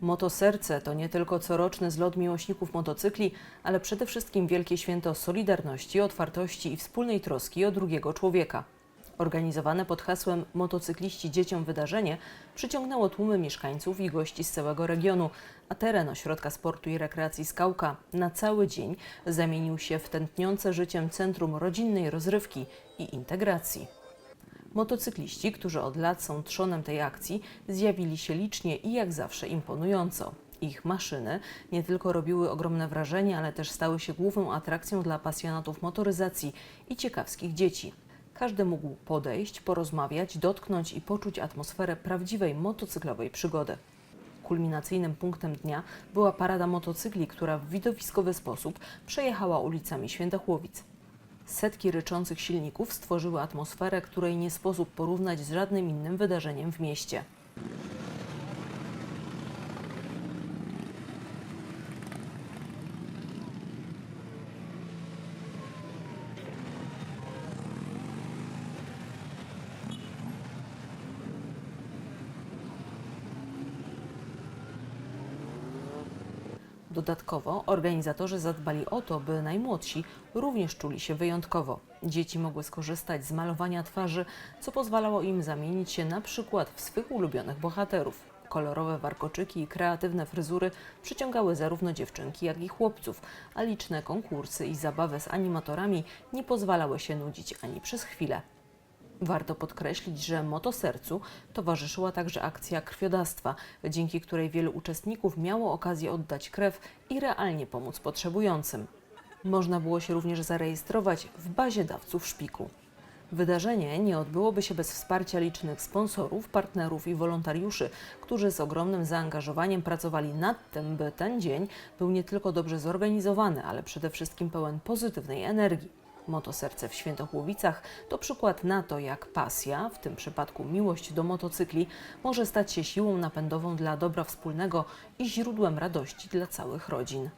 Motoserce to nie tylko coroczny zlot miłośników motocykli, ale przede wszystkim wielkie święto solidarności, otwartości i wspólnej troski o drugiego człowieka. Organizowane pod hasłem Motocykliści dzieciom wydarzenie przyciągnęło tłumy mieszkańców i gości z całego regionu, a teren ośrodka sportu i rekreacji Skałka na cały dzień zamienił się w tętniące życiem centrum rodzinnej rozrywki i integracji. Motocykliści, którzy od lat są trzonem tej akcji, zjawili się licznie i jak zawsze imponująco. Ich maszyny nie tylko robiły ogromne wrażenie, ale też stały się główną atrakcją dla pasjonatów motoryzacji i ciekawskich dzieci. Każdy mógł podejść, porozmawiać, dotknąć i poczuć atmosferę prawdziwej motocyklowej przygody. Kulminacyjnym punktem dnia była parada motocykli, która w widowiskowy sposób przejechała ulicami Świętochłowic. Setki ryczących silników stworzyły atmosferę, której nie sposób porównać z żadnym innym wydarzeniem w mieście. Dodatkowo organizatorzy zadbali o to, by najmłodsi również czuli się wyjątkowo. Dzieci mogły skorzystać z malowania twarzy, co pozwalało im zamienić się na przykład w swych ulubionych bohaterów. Kolorowe warkoczyki i kreatywne fryzury przyciągały zarówno dziewczynki, jak i chłopców, a liczne konkursy i zabawy z animatorami nie pozwalały się nudzić ani przez chwilę. Warto podkreślić, że motosercu towarzyszyła także akcja krwiodawstwa, dzięki której wielu uczestników miało okazję oddać krew i realnie pomóc potrzebującym. Można było się również zarejestrować w bazie dawców szpiku. Wydarzenie nie odbyłoby się bez wsparcia licznych sponsorów, partnerów i wolontariuszy, którzy z ogromnym zaangażowaniem pracowali nad tym, by ten dzień był nie tylko dobrze zorganizowany, ale przede wszystkim pełen pozytywnej energii. Motoserce w Świętochłowicach to przykład na to, jak pasja, w tym przypadku miłość do motocykli, może stać się siłą napędową dla dobra wspólnego i źródłem radości dla całych rodzin.